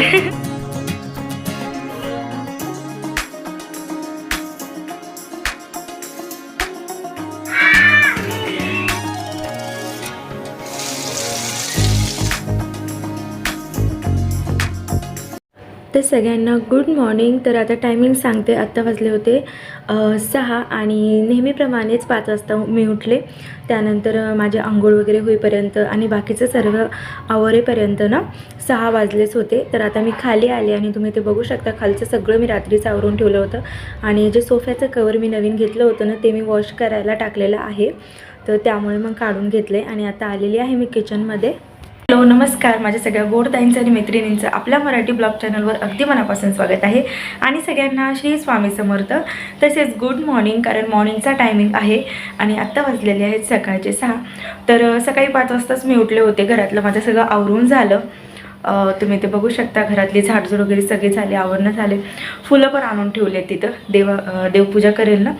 तर सगळ्यांना good morning तर आता टायमिंग सांगते आत्ता वाजले होते सहा आणि नेहमीप्रमाणेच पाच वाजता मी उठले. त्यानंतर माझे आंघोळ वगैरे होईपर्यंत आणि बाकीचं सर्व आवरेपर्यंत ना सहा वाजलेच होते. तर आता मी खाली आले आणि तुम्ही ते बघू शकता. खालचं सगळं मी रात्रीच आवरून ठेवलं होतं. आणि जे सोफ्याचं कवर मी नवीन घेतलं होतं ना ते मी वॉश करायला टाकलेलं आहे. तर त्यामुळे मग काढून घेतले आणि आता आलेली आहे मी किचनमध्ये हॅलो नमस्कार. माझ्या सगळ्या गोड ताईंचं आणि मैत्रिणींचं आपल्या मराठी ब्लॉग चॅनलवर अगदी मनापासून स्वागत आहे. आणि सगळ्यांना श्री स्वामी समर्थ. तसेच गुड मॉर्निंग कारण मॉर्निंगचा टायमिंग आहे. आणि आत्ता वाजलेले आहेत सकाळचे सहा. तर सकाळी पाच वाजताच मी उठले होते. घरातलं माझं सगळं आवरून झालं. तुम्ही ते बघू शकता. घरातली झाडझूड वगैरे सगळे झाले आवरणं झाले. फुलं पण आणून ठेवले तिथं. देवा देवपूजा करेल ना?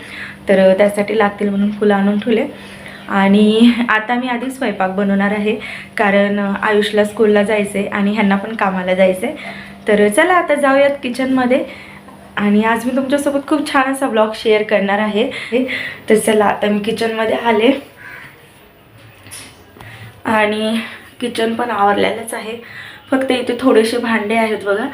तर त्यासाठी लागतील म्हणून फुलं आणून ठेवले. आणि आता मी आधी स्वयंपाक बनवणार आहे. कारण आयुषला स्कूलला जायचं आहे आणि ह्यांना पण कामाला जायचं आहे तर चला आता जाऊयात किचनमध्ये. आणि आज मी तुमच्यासोबत खूप छान असा ब्लॉग शेअर करणार आहे. तर चला आता मी किचनमध्ये आले. आणि किचन पण आवरलेलंच आहे. फक्त इथे थोडेसे भांडे आहेत बघा.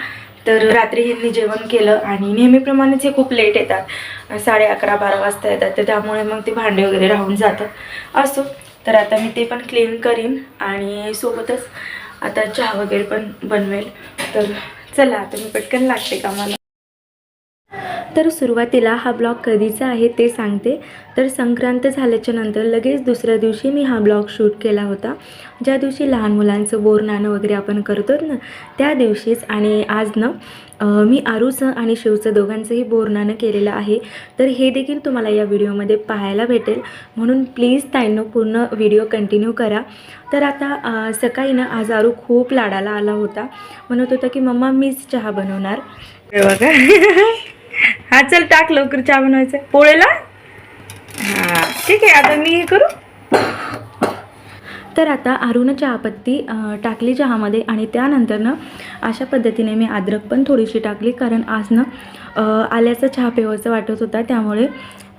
तर रात्री ह्यांनी जेवण केलं आणि नेहमीप्रमाणेच हे खूप लेट येतात. साडे अकरा बारा वाजता येतात. तर त्यामुळे मग ते भांडे वगैरे राहून जातात. असो. तर आता मी ते पण क्लीन करीन आणि सोबतच आता चहा वगैरे पण बनवेल. तर चला आता मी पटकन लागते कामाला. तर सुरुवातीला हा ब्लॉग कधीचा आहे ते सांगते. तर संक्रांत झाल्याच्यानंतर लगेच दुसऱ्या दिवशी मी हा ब्लॉग शूट केला होता. ज्या दिवशी लहान मुलांचं बोर नाणं वगैरे आपण करतो ना त्या दिवशीच आणि आज ना मी आरूचं आणि शिवचं दोघांचंही बोरनाणं केलेलं आहे. तर हे देखील तुम्हाला या व्हिडिओमध्ये पाहायला भेटेल. म्हणून प्लीज ताईंनो पूर्ण व्हिडिओ कंटिन्यू करा. तर आता सकाळी ना आज आरू खूप लाडाला आला होता. म्हणत होता की मम्मा मीच चहा बनवणार. बघा. हा चल टाक लवकर चहा बनवायचं. पोळेला? हा ठीक आहे आता मी हे करू. तर आता अरुण चहापत्ती टाकली चहामध्ये आणि त्यानंतर ना अशा पद्धतीने मी अद्रक पण थोडीशी टाकली कारण आज ना आल्याचा चहा पिवायचं वाटत होता त्यामुळे.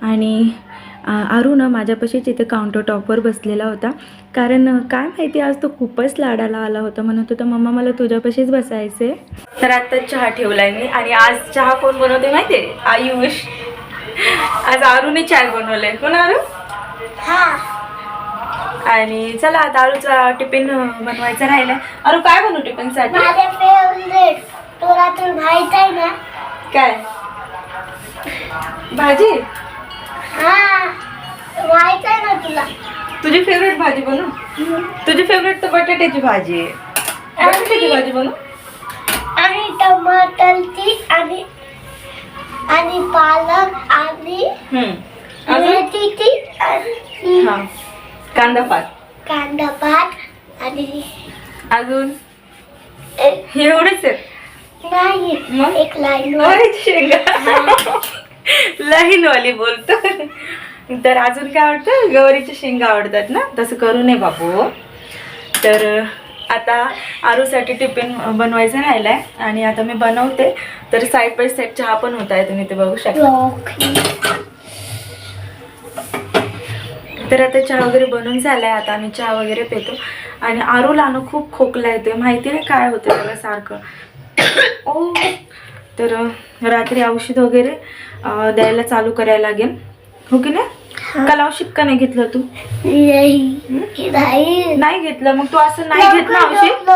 आणि अं, आरू ना माझ्यापाशीच इथे काउंटर टॉपवर बसलेला होता. कारण काय माहिती आज तो खूपच लाडाला आला होता. म्हणत होता मम्मा मला तुझ्यापाशीच बसायचे तर आता चहा ठेवलाय मी आणि आज चहा कोण बनवते माहिती आहे आयुष. आज आरूने चाय बनवलंय. कोण आरू आणि चला आता आरूचा टिफिन बनवायचा राहिला आरू काय बनवू टिफिनसाठी? काय? भाजी? हा. ना तुला. तुझी फेवरेट भाजी बनवू. तुझी फेवरेट तर बटाट्याची भाजी आहे. बटाट्याची भाजी बनवू. आणि टमाटरची आणि आणि पालक आणि मेथीची आणि हा. कांदा पात. कांदा भात आणि अजून? एक- एवढेच आहेत. नाही मग? एक लाईन शेंगा. लाईन वाली बोलतो. तर अजून काय आवडतं? गवारीच्या शेंगा आवडतात ना? तसं करू नये बापू. तर आता आरूसाठी टिफिन बनवायचा आहे आणि आता मी बनवते. तर साईड बाय साईड चहा पण होत आहे तुम्ही ते बघू शकता. तर आता चहा वगैरे बनवून झालाय आता आम्ही चहा वगैरे पितो. आणि आरूला ना खूप खोकला येतोय माहिती नाही काय होतं त्याला सारखं. ओ तर रात्री औषध वगैरे द्यायला चालू करायला लागेल. हो की नाही? काल औषध का नाही घेतलं तू? नाही. नाही. नाही घेतलं. मग तू असं नाही घेत ना लवकर औषध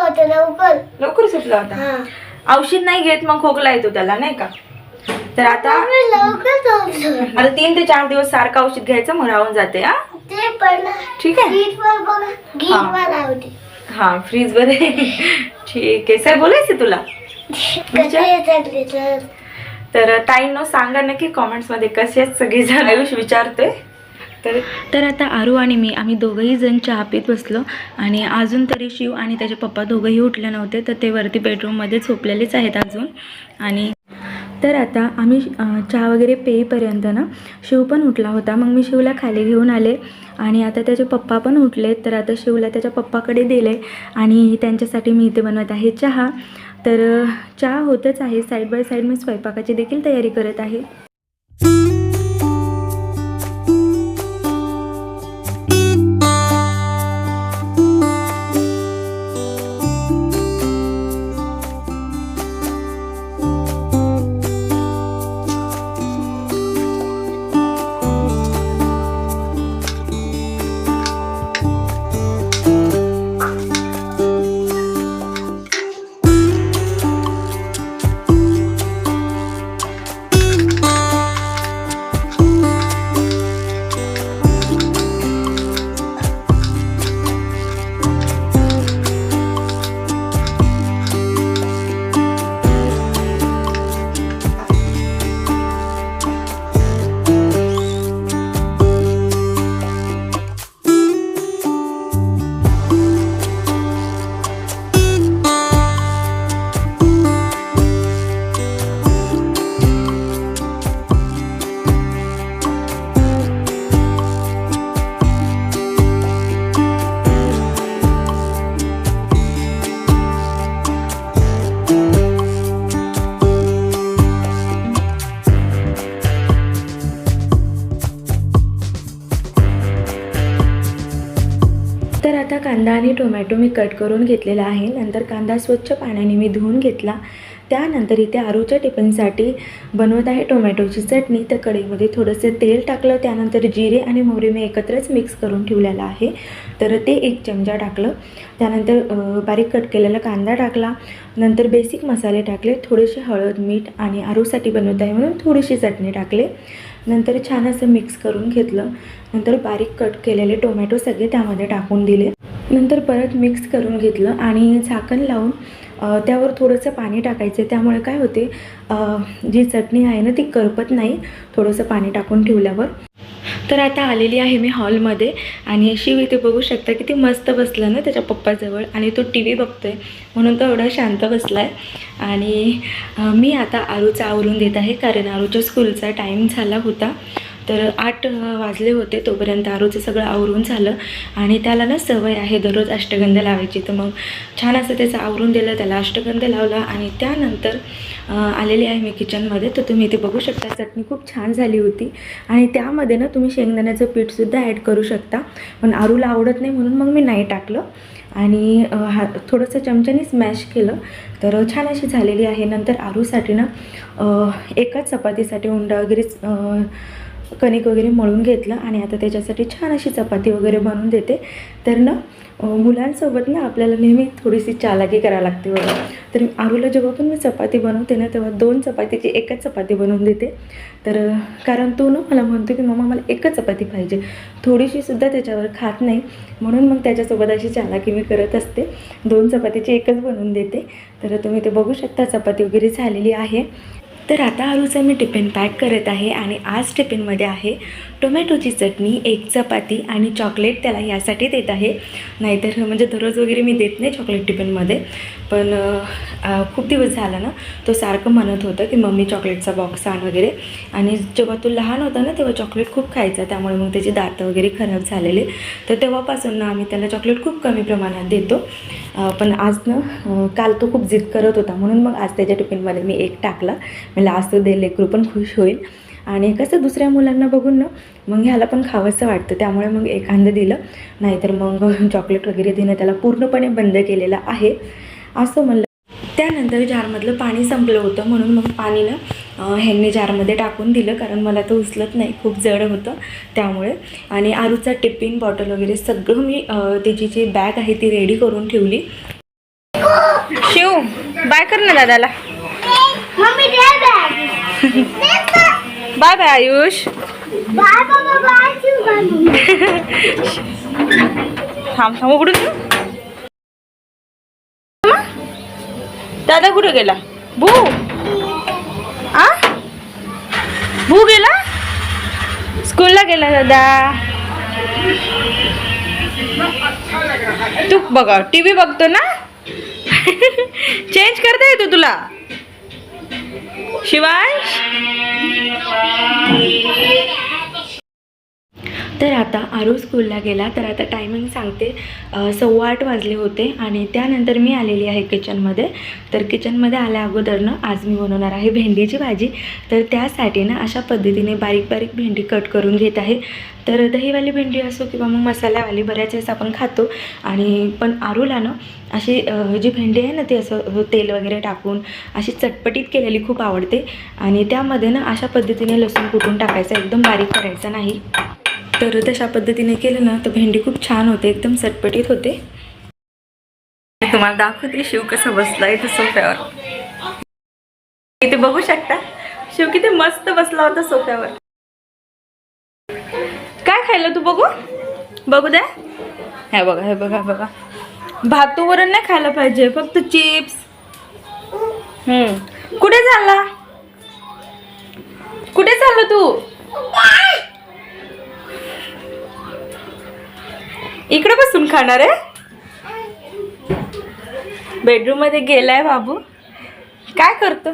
लवकर. सुटला होता? हा. औषध नाही घेत मग खोकला येतो त्याला नाही का? तर आता आता तीन ते चार दिवस सारखं औषध घ्यायचं मग राहून जाते हा? ठीक आहे. हा. फ्रीज वर. ठीक आहे. सर बोलायचं तुला? तर ताईंनो सांगा नक्की कॉमेंट्समध्ये कसे आहेत सगळेजण? आयुष विचारतोय तर तर आता आरू आणि मी आम्ही दोघंही जण चहा पित बसलो आणि अजून तरी शिव आणि त्याचे पप्पा दोघंही उठले नव्हते तर ते वरती बेडरूममध्ये झोपलेलेच आहेत अजून. आणि तर आता आम्ही चहा वगैरे पेईपर्यंत ना शिव पण उठला होता. मग मी शिवला खाली घेऊन आले आणि आता त्याचे पप्पा पण उठले तर आता शिवला त्याच्या पप्पाकडे दिले आणि त्यांच्यासाठी मी इथे बनवत आहे चहा. तर चहा होतच आहे. साईड बाय साईड मी स्वयंपाकाची देखील तयारी करत आहे. कांदा आणि टोमॅटो मी कट करून घेतलेला आहे. नंतर कांदा स्वच्छ पाण्याने मी धुवून घेतला. त्यानंतर इथे आरूच्या टिफिनसाठी बनवत आहे टोमॅटोची चटणी. तर कढईमध्ये थोडंसं तेल टाकलं. त्यानंतर जिरे आणि मोहरी मी एकत्रच मिक्स करून ठेवलेला आहे. तर ते एक चमचा टाकलं. त्यानंतर बारीक कट केलेला कांदा टाकला. नंतर बेसिक मसाले टाकले. थोडेसे हळद मीठ आणि आरूसाठी बनवत आहे म्हणून थोडीशी चटणी टाकले. नंतर छान असं मिक्स करून घेतलं. नंतर बारीक कट केलेले टोमॅटो सगळे त्यामध्ये टाकून दिले. नंतर परत मिक्स करून घेतलं आणि झाकण लावून त्यावर थोडंसं पाणी टाकायचं. त्यामुळे काय होते जी चटणी आहे ना ती करपत नाही थोडंसं पाणी टाकून ठेवल्यावर. तर आता आलेली आहे मी हॉलमध्ये आणि शिव इथे बघू शकता किती मस्त बसलं ना त्याच्या पप्पाजवळ आणि तो टी व्ही बघतोय. म्हणून तो एवढा शांत बसला आहे आणि मी आता आरूचा आवरून देत आहे कारण आरूच्या स्कूलचा टाईम झाला होता. तर आठ वाजले होते तोपर्यंत आरूचं सगळं आवरून झालं. आणि त्याला ना सवय आहे दररोज अष्टगंध लावायची. तर मग छान असं त्याचं आवरून दिलं त्याला अष्टगंध लावला. आणि त्यानंतर आलेली आहे मी किचनमध्ये. तर तुम्ही इथे बघू शकता चटणी खूप छान झाली होती. आणि त्यामध्ये ना तुम्ही शेंगदाण्याचं पीठसुद्धा ॲड करू शकता. पण आरूला आवडत नाही म्हणून मग मी नाही टाकलं. आणि हा थोडंसं चमच्याने स्मॅश केलं. तर छान अशी झालेली आहे. नंतर आरूसाठी ना एकाच चपातीसाठी उंडा वगैरे कणिक वगैरे मळून घेतलं आणि आता त्याच्यासाठी छान अशी चपाती वगैरे बनवून देते. तर ना मुलांसोबत ना आपल्याला नेहमी थोडीशी चालाकी करावी लागते बघा. तर आरूला जेव्हा पण मी चपाती बनवते ना तेव्हा दोन चपातीची एकच चपाती बनवून देते. तर कारण तो ना मला म्हणतो की मम्मा मला एकच चपाती पाहिजे. थोडीशी सुद्धा त्याच्यावर खात नाही. म्हणून मग त्याच्यासोबत अशी चालाकी मी करत असते. दोन चपातीची एकच बनवून देते. तर तुम्ही ते बघू शकता चपाती वगैरे झालेली आहे. तर आता आलूचा मी टिफिन पॅक करत आहे आणि आज टिफिनमध्ये आहे टोमॅटोची चटणी एक चपाती आणि चॉकलेट त्याला यासाठी देत आहे. नाहीतर म्हणजे दररोज वगैरे मी देत नाही चॉकलेट टिफिनमध्ये. पण खूप दिवस झाला ना तो सारखं म्हणत होतं की मम्मी चॉकलेटचा बॉक्स आण वगैरे. आणि जेव्हा तो लहान होता ना तेव्हा चॉकलेट खूप खायचा. त्यामुळे मग त्याची दातं वगैरे खराब झालेले. तर तेव्हापासून ना आम्ही त्याला चॉकलेट खूप कमी प्रमाणात देतो. पण आज ना काल तो खूप जिद करत होता. म्हणून मग आज त्याच्या टिफिनमध्ये मी एक टाकला. मला आज तो दिले पण खुश होईल. आणि कसं दुसऱ्या मुलांना बघून ना मग ह्याला पण खावंसं वाटतं. त्यामुळे मग एखादं दिलं नाहीतर मग चॉकलेट वगैरे देणं त्याला पूर्णपणे बंद केलेलं आहे. असं म्हणलं. त्यानंतर जारमधलं पाणी संपलं होतं म्हणून मग पाणी ना ह्यांनी जारमध्ये टाकून दिलं कारण मला तो उचलत नाही. खूप जड होतं त्यामुळे. आणि आरूचा टिफिन बॉटल वगैरे सगळं मी त्याची जी बॅग आहे ती रेडी करून ठेवली. शिव बाय कर ना दादाला. मम्मी दे bag. Bye bye Ayush. Bye बाबा बाय शिव बाय थांब थांब उघडून. दादा कुठे गेला? भू? आ? भू गेला? स्कूलला गेला दादा. तू बघा टी व्ही बघतो ना? चेंज करता येतो तुला. শিবাস तर आता आरू स्कूलला गेला. तर आता टायमिंग सांगते. सव्वा आठ वाजले होते आणि त्यानंतर मी आलेली आहे किचनमध्ये तर किचनमध्ये आल्या अगोदरनं आज मी बनवणार आहे भेंडीची भाजी. तर त्यासाठी ना अशा पद्धतीने बारीक बारीक भेंडी कट करून घेत आहे. तर दहीवाली भेंडी असो किंवा मग मसाल्यावाली बऱ्याच वेळेस आपण खातो. आणि पण आरूला ना अशी जी भेंडी आहे ना ती असं तेल वगैरे टाकून अशी चटपटीत केलेली खूप आवडते. आणि त्यामध्ये ना अशा पद्धतीने लसूण कुटून टाकायचं एकदम बारीक करायचं नाही. तर तशा पद्धतीने केलं ना तर भेंडी खूप छान होते एकदम चटपटीत होते. तुम्हाला दाखवते शिव कसं बसलाय इथे सोफ्यावर. इथे बघू शकता शिव किती मस्त बसला होता सोफ्यावर. काय खायला तू बघू? बघू द्या. हे बघा हे बघा बघा. भातू वरण नाही खायला पाहिजे फक्त चिप्स. हम्म. कुठे झाला कुठे चालला तू? इकडे बसून खाणार आहे? बेडरूममध्ये गेलाय बाबू. काय करतो?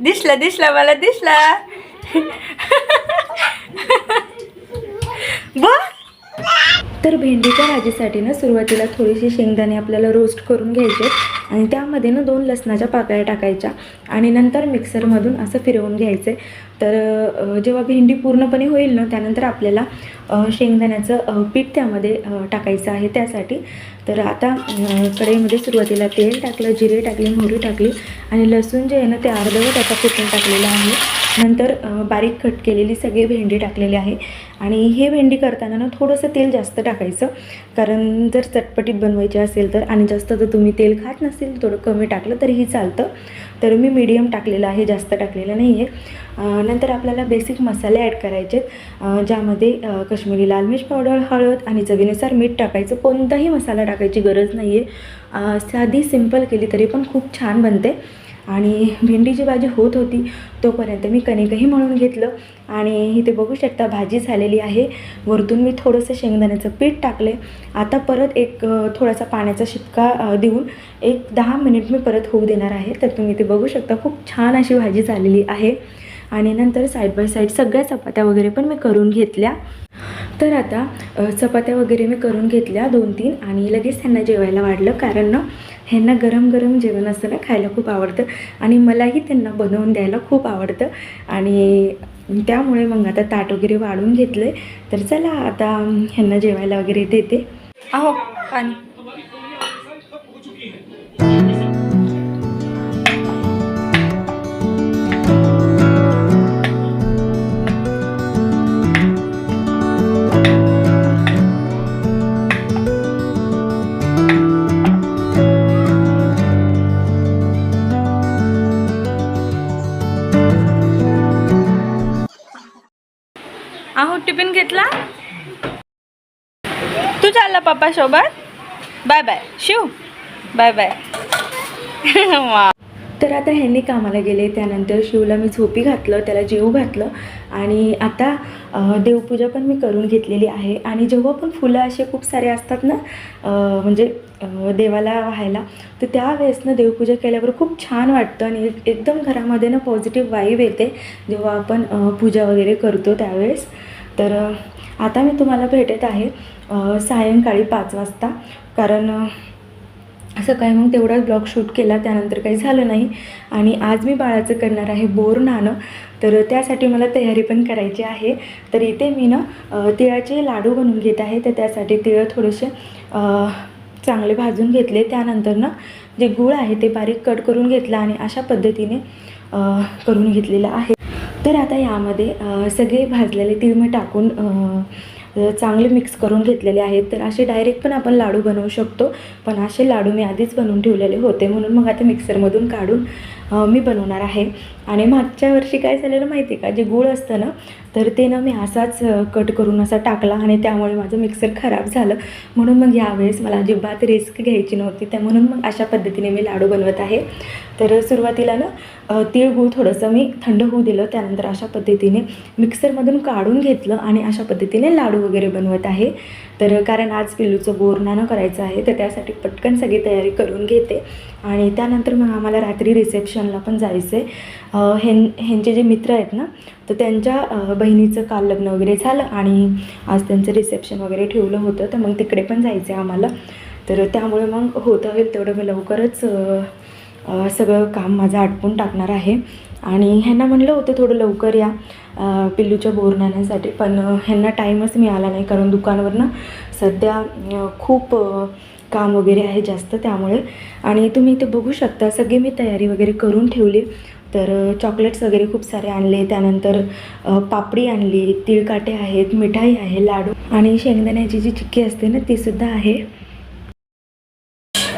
दिसला दिसला मला दिसला. तर भेंडीच्या भाजीसाठी ना सुरुवातीला थोडीशी शेंगदाणे आपल्याला रोस्ट करून घ्यायचे आणि त्यामध्ये ना दोन लसणाच्या पाकळ्या टाकायच्या. आणि नंतर मिक्सरमधून असं फिरवून घ्यायचे. तर जेव्हा भेंडी पूर्णपणे होईल ना त्यानंतर आपल्याला शेंगदाण्याचं पीठ त्यामध्ये टाकायचं आहे त्यासाठी. तर आता कढईमध्ये सुरुवातीला तेल टाकलं जिरे टाकले मोहरी टाकली आणि लसूण जे आहे ना ते अर्धवट आता कुटून टाकलेलं आहे. नंतर बारीक कट केलेली सगळी भेंडी टाकलेली आहे आणि हे भेंडी करताना ना थोडंसं तेल जास्त टाकायचं. कारण जर चटपटीत बनवायची असेल तर आणि जास्त जर तुम्ही तेल खात नसेल थोडं कमी टाकलं तरीही चालतं. तर मी मीडियम टाकलेलं आहे जास्त टाकलेलं नाही आहे नंतर आपल्याला बेसिक मसाले ॲड करायचे ज्यामध्ये कश्मीरी लाल मिर्च पावडर हळद आणि चवीनुसार मीठ टाकायचं. कोणताही मसाला टाकायची गरज नाही आहे साधी सिंपल केली तरी पण खूप छान बनते. आणि भेंडीची भाजी होत होती तोपर्यंत मी कणिकही म्हणून घेतलं. आणि इथे बघू शकता भाजी झालेली आहे. वरतून मी थोडंसं शेंगदाण्याचं पीठ टाकले आता परत एक थोडासा पाण्याचा शिपका देऊन एक दहा मिनिट मी परत होऊ देणार आहे. तर तुम्ही इथे बघू शकता खूप छान अशी भाजी झालेली आहे. आणि नंतर साईड बाय साईड सगळ्या चपात्या वगैरे पण मी करून घेतल्या. तर आता चपात्या वगैरे मी करून घेतल्या दोन तीन आणि लगेच त्यांना जेवायला वाढलं कारण ना ह्यांना गरम गरम जेवण असतं ना खायला खूप आवडतं आणि मलाही त्यांना बनवून द्यायला खूप आवडतं. आणि त्यामुळे मग आता ताट वगैरे वाढून घेतले तर चला आता ह्यांना जेवायला वगैरे देते. आहो पाणी. टिफिन घेतला? तू चालला पप्पा सोबत bye bye Shiv. Bye bye वा तर आता ह्यांनी कामाला गेले त्यानंतर शिवला मी झोपी घातलं त्याला जेवू घातलं आणि आता देवपूजा पण मी करून घेतलेली आहे. आणि जेव्हा पण फुलं असे खूप सारे असतात ना म्हणजे देवाला व्हायला तर त्यावेळेस ना देवपूजा केल्यावर खूप छान वाटतं आणि एकदम घरामध्ये ना पॉझिटिव्ह वाईब येते. जेव्हा आपण पूजा वगैरे करतो त्यावेळेस. तर आता मी तुम्हाला भेटत आहे सायंकाळी पाच वाजता. कारण सकाळी मग तेवढाच ब्लॉग शूट केला त्यानंतर काही झालं नाही. आणि आज मी बाळाचं करणार आहे बोर नाणं. तर त्यासाठी मला तयारी पण करायची आहे. तर इथे मी ना तिळाचे लाडू बनवून घेत आहे. तर त्यासाठी तिळ थोडेसे चांगले भाजून घेतले. त्यानंतर ना जे गूळ आहे ते बारीक कट करून घेतलं आणि अशा पद्धतीने करून घेतलेलं आहे. तर आता यामध्ये सगळे भाजलेले तीळ मी टाकून चांगले मिक्स करून घेतलेले आहेत. तर असे डायरेक्ट पण आपण लाडू बनवू शकतो. पण असे लाडू मी आधीच बनवून ठेवलेले होते. म्हणून मग आता मिक्सरमधून काढून मी बनवणार आहे. आणि मागच्या वर्षी काय झालेलं माहिती आहे का? जे गूळ असतं ना तर ते ना मी असाच कट करून असा टाकला आणि त्यामुळे माझं मिक्सर खराब झालं. म्हणून मग यावेळेस मला अजिबात रिस्क घ्यायची नव्हती. त्या म्हणून मग अशा पद्धतीने मी लाडू बनवत आहे. तर सुरुवातीला ना तिळगूळ थोडंसं मी थंड होऊ दिलं. त्यानंतर अशा पद्धतीने मिक्सरमधून काढून घेतलं आणि अशा पद्धतीने लाडू वगैरे बनवत आहे. तर कारण आज पिल्लूचं बोरनानं करायचं आहे तर त्यासाठी पटकन सगळी तयारी करून घेते. आणि त्यानंतर मग आम्हाला रात्री रिसेप्शनला पण जायचं आहे हेन ह्यांचे जे मित्र आहेत ना तर त्यांच्या बहिणीचं काल लग्न वगैरे झालं आणि आज त्यांचं रिसेप्शन वगैरे ठेवलं होतं तर मग तिकडे पण जायचं आहे आम्हाला. तर त्यामुळे मग होतं होईल तेवढं मी लवकरच सगळं काम माझं आटपून टाकणार आहे. आणि ह्यांना म्हणलं होतं थोडं लवकर या पिल्लूच्या पिल्लूच्या बोरणाण्यासाठी पण ह्यांना टाईमच मिळाला नाही कारण दुकानवरनं सध्या खूप काम वगैरे आहे जास्त त्यामुळे. आणि तुम्ही इथे बघू शकता सगळी मी तयारी वगैरे करून ठेवली. तर चॉकलेट्स वगैरे खूप सारे आणले. त्यानंतर पापडी आणली. तिळकाटे आहेत मिठाई आहे लाडू. आणि शेंगदाण्याची जी चिक्की असते ना तीसुद्धा आहे.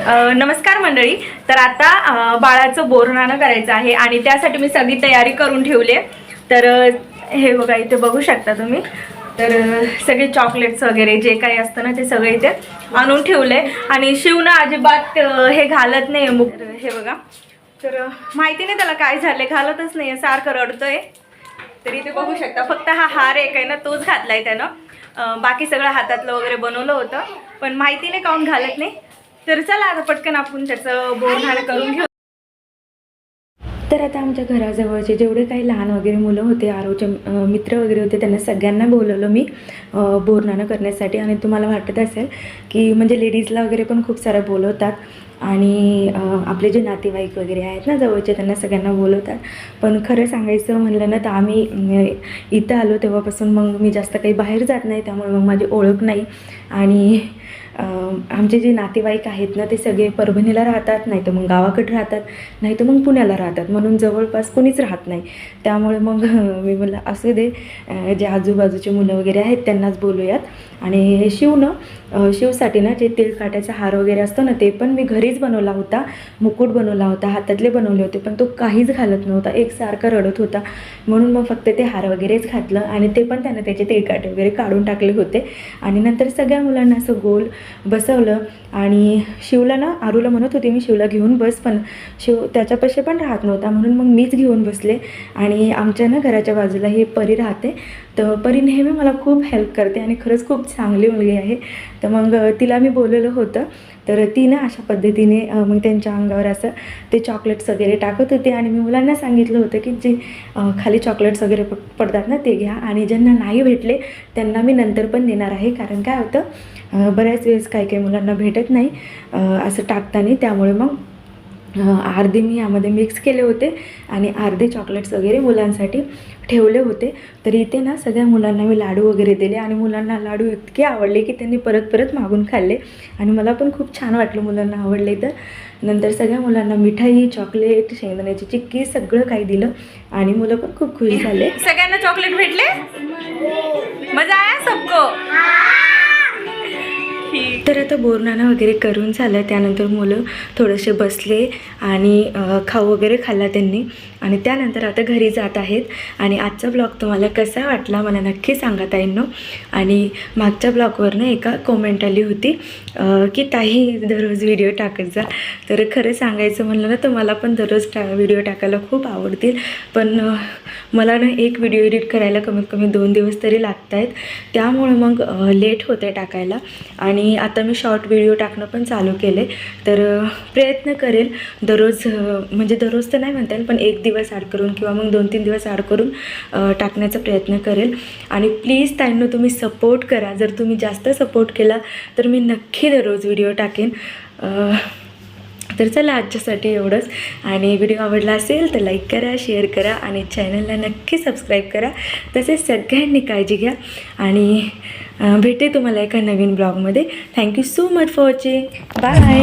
नमस्कार मंडळी. तर आता बाळाचं बोरणानं करायचं आहे आणि त्यासाठी मी सगळी तयारी करून ठेवली तर हे बघा इथे बघू शकता तुम्ही. तर सगळे चॉकलेट्स वगैरे जे काही असतं ना ते सगळे इथे आणून ठेवले आणि शिवनं अजिबात हे घालत नाही मुख हे बघा. तर माहिती नाही त्याला काय झालं घालतच नाही सारखं रडतोय. तर इथे बघू शकता फक्त हा हार एक आहे ना तोच घातलाय त्यानं. बाकी सगळं हातातलं वगैरे बनवलं होतं. पण माहिती नाही काऊन घालत नाही. तर चला आता पटकन आपण त्याचं बोरणारं करून घेऊ. तर आता आमच्या घराजवळचे जेवढे काही लहान वगैरे मुलं होते आरोचे मित्र वगैरे होते त्यांना सगळ्यांना बोलवलं मी अ, बोरनानं करण्यासाठी. आणि तुम्हाला वाटत असेल की म्हणजे लेडीजला वगैरे पण खूप साऱ्या बोलवतात. आणि आपले जे नातेवाईक वगैरे आहेत ना जवळचे त्यांना सगळ्यांना बोलवतात. पण खरं सांगायचं म्हणलं ना तर आम्ही इथं आलो तेव्हापासून मग मी जास्त काही बाहेर जात नाही त्यामुळे मग माझी ओळख नाही. आणि आमचे जे नातेवाईक आहेत ना ते सगळे परभणीला राहतात नाही तर मग गावाकडे राहतात नाही तर मग पुण्याला राहतात. म्हणून जवळपास कोणीच राहत नाही. त्यामुळे मग मी म्हणलं असू दे जे आजूबाजूचे मुलं वगैरे आहेत त्यांनाच बोलूयात. आणि शिवणं शिवसाठी ना जे तिळकाट्याचा हार वगैरे असतो ना ते पण मी घरीच बनवला होता. मुकुट बनवला होता हातातले बनवले होते पण तो काहीच घालत नव्हता. एकसारखा रडत होता. म्हणून मग फक्त ते हार वगैरेच घातलं आणि ते पण त्यानं त्याचे तिळकाटे वगैरे काढून टाकले होते. आणि नंतर सगळ्या मुलांना असं गोल बसवलं आणि शिवला ना आरूला म्हणत होते मी शिवला घेऊन बस पण शिव त्याच्यापाशी पण राहत नव्हता. म्हणून मग मीच घेऊन बसले आणि आमच्या ना घराच्या बाजूला ही परी राहते. तर परी नेहमी मला खूप हेल्प करते आणि खरंच खूप चांगली मुलगी आहे. तर मग तिला मी बोलवलं होतं. तर ती ना अशा पद्धतीने मग त्यांच्या अंगावर असं ते चॉकलेट्स वगैरे टाकत होते आणि मी मुलांना सांगितलं होतं की जे खाली चॉकलेट्स वगैरे प पडतात ना ते घ्या आणि ज्यांना नाही भेटले त्यांना मी नंतर पण देणार आहे. कारण काय होतं बऱ्याच वेळेस काही काही मुलांना भेटत नाही असं टाकताना. त्यामुळे मग अर्धे मी यामध्ये मिक्स केले होते आणि अर्धे चॉकलेट्स वगैरे मुलांसाठी ठेवले होते. तर इथे ना सगळ्या मुलांना मी लाडू वगैरे दिले आणि मुलांना लाडू इतके आवडले की त्यांनी परत परत मागून खाल्ले आणि मला पण खूप छान वाटलं मुलांना आवडले तर. नंतर सगळ्या मुलांना मिठाई चॉकलेट शेंगदाण्याची चिक्की सगळं काही दिलं आणि मुलं पण खूप खुश झाले. सगळ्यांना चॉकलेट भेटले? मजा आया सबको? तर आता बोरनानं वगैरे करून झालं. त्यानंतर मुलं थोडेसे बसले आणि खाऊ वगैरे खाल्ला त्यांनी. आणि त्यानंतर आता घरी जात आहेत. आणि आजचा ब्लॉग तुम्हाला कसा वाटला मला नक्की सांगा ताईंनो. आणि मागच्या ब्लॉगवरनं एका कॉमेंट आली होती की ताई दररोज व्हिडिओ टाकत जा. तर खरं सांगायचं म्हणलं ना तर मला पण दररोज टा व्हिडिओ टाकायला खूप आवडतील. पण मला ना एक व्हिडिओ एडिट करायला कमीत कमी दोन दिवस तरी लागत आहेत त्यामुळे मग लेट होते टाकायला. आणि आता मी शॉर्ट व्हिडिओ टाकणं पण चालू केले तर प्रयत्न करेल दररोज म्हणजे दररोज तर नाही म्हणता येईल पण एक दिवस आड करून किंवा मग दोन तीन दिवस आड करून टाकण्याचा प्रयत्न करेल. आणि प्लीज ताईंनो तुम्ही सपोर्ट करा. जर तुम्ही जास्त सपोर्ट केला तर मी नक्की दररोज व्हिडिओ टाकेन. तर चला आजच्यासाठी एवढंच. आणि व्हिडिओ आवडला असेल तर लाईक करा शेअर करा आणि चॅनलला नक्की सबस्क्राईब करा. तसेच सगळ्यांनी काळजी घ्या. आणि भेटे तुम्हाला एका नवीन ब्लॉगमध्ये. Thank you so much for watching bye